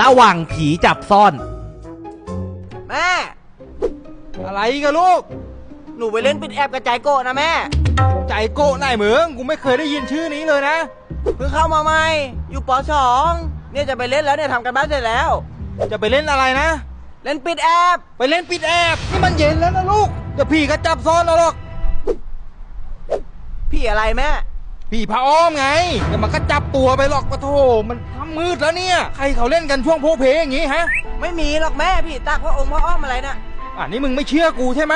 ระหว่างผีจับซ่อน แม่ อะไรกันลูก หนูไปเล่นปิดแอบกับใจโกะนะแม่ ใจโกะไหนเหมืองกูไม่เคยได้ยินชื่อนี้เลยนะ เพิ่งเข้ามาใหม่ อยู่ปสองเนี่ยจะไปเล่นแล้วเนี่ยทำกันบ้านเสร็จแล้ว จะไปเล่นอะไรนะ เล่นปิดแอบไปเล่นปิดแอบนี่มันเย็นแล้วนะลูกเดี๋ยวผีก็จับซ่อนเราหรอก พี่อะไรแม่ ผีพระอ้อมไงเดี๋ยวมันก็จับตัวไปหรอกปะโถมันทำมืดแล้วเนี่ย ใครเขาเล่นกันช่วงโพเพอย่างงี้ฮะ ไม่มีหรอกแม่พี่ตักพระองค์พระอ้อมอะไรนะอ่านี่มึงไม่เชื่อกูใช่ไหม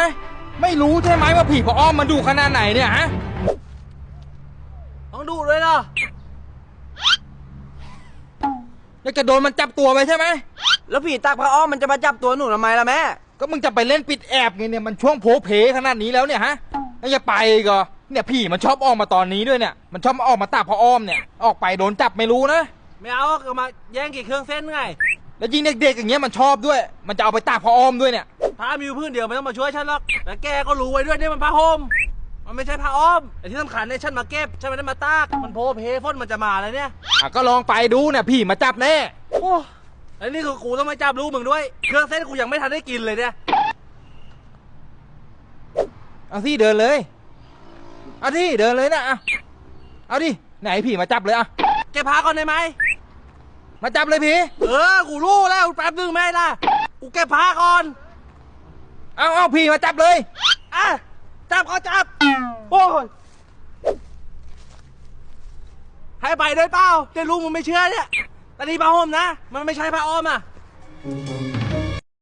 ไม่รู้ใช่ไหมว่าผีพระอ้อมมันดุขนาดไหนเนี่ยฮะ ต้องดูด้วยเหรออยากจะโดนมันจับตัวไปใช่ไหม แล้วผีตักพระอ้อมมันจะมาจับตัวหนูทำไมล่ะแม่ ก็มึงจะไปเล่นปิดแอบไงเนี่ยมันช่วงโพเพขนาดนี้แล้วเนี่ยฮะแล้วจะไปอีก็ เนี่ยผีมันชอบออกมาตอนนี้ด้วยเนี่ย มันชอบมาออกมาตากพระอ้อมเนี่ย ออกไปโดนจับไม่รู้นะ ไม่เอาก็มาแย่งกี่เครื่องเส้นไง แล้วยิ่งเด็กๆอย่างเงี้ยมันชอบด้วย มันจะเอาไปตากพระอ้อมด้วยเนี่ยพระมีอยู่พื้นเดียวไม่ต้องมาช่วยฉันหรอกแต่แกก็รู้ไว้ด้วยเนี่ยมันพระห่ม มันไม่ใช่พระอ้อมแต่ที่สำคัญเนี่ยฉันมาเก็บฉันไม่ได้มาตาก มันโพเพฝนมันจะมาแล้วเนี่ย อะก็ลองไปดูเนี่ยผีมาจับแน่ โอ้แล้วนี่คือกูต้องมาจับลูกมึงด้วย เครื่องเส้นกูยังไม่ทันได้กินเลยเนี่ย เอาที่เดินเลย เอาที่เดินเลยนะอะเอาดิไหนผีมาจับเลยอะแกพาก่อนได้ไหม มาจับเลยผีเออ กูรู้แล้วแป๊บนึงแม่ล่ะ กูแกพาก่อน เอาเอาผีมาจับเลยอะ จับก็จับ โอ้ยให้ไปด้วยเปล่าเดี๋ยวลูกมึงไม่เชื่อเนี่ยแต่นี่พระห่มนะ มันไม่ใช่พระอ้อมอะ